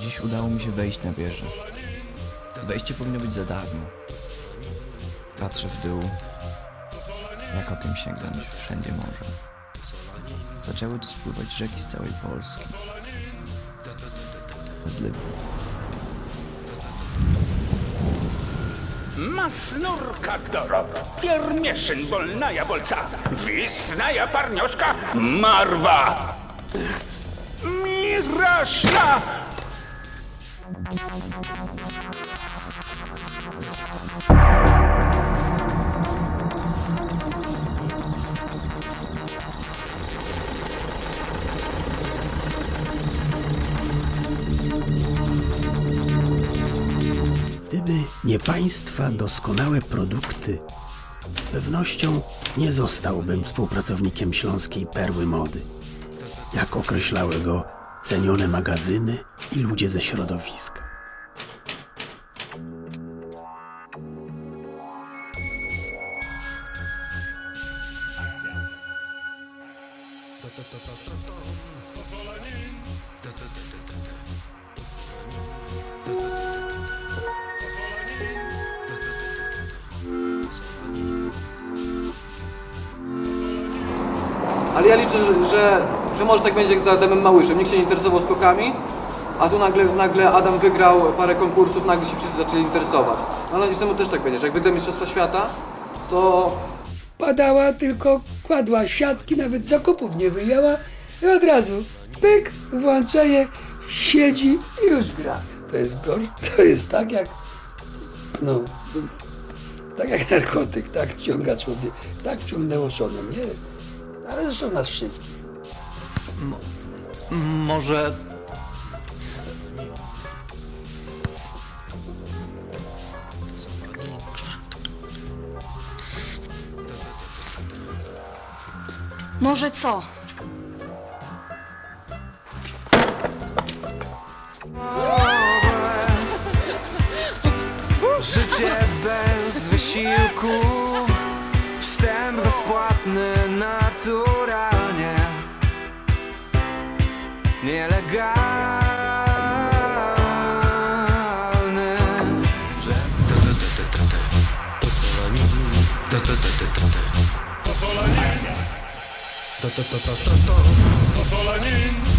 Dziś udało mi się wejść na wieżę. Wejście powinno być za darmo. Patrzę w dół, jak okiem sięgnąć wszędzie morze. Zaczęły tu spływać rzeki z całej Polski. Z Libu. Masnurka dorog, piermieszyn bolnaja bolca, wisnaja parnioszka, marwa, miraszka. Gdyby nie państwa doskonałe produkty, z pewnością nie zostałbym współpracownikiem śląskiej perły mody. Jak określały go cenione magazyny i ludzie ze środowiska. Ale ja liczę, że, że, że może tak będzie jak z Adamem Małyszem. Nikt się nie interesował skokami, a tu nagle, nagle Adam wygrał parę konkursów, nagle się wszyscy zaczęli interesować. Mam nadzieję, że temu też tak będzie, że jak wygra Mistrzostwa Świata, to padała, tylko kładła siatki, nawet zakupów nie wyjęła i od razu pyk, włączenie, siedzi i już gra. To jest, to jest tak jak, no, tak jak narkotyk, tak wciąga człowiek, tak wciągnęło żonę, nie? Ale zresztą nas wszystkich. Może Może co? Życie bez wysiłku Wstęp bezpłatny naturalnie Nielegalny Solanin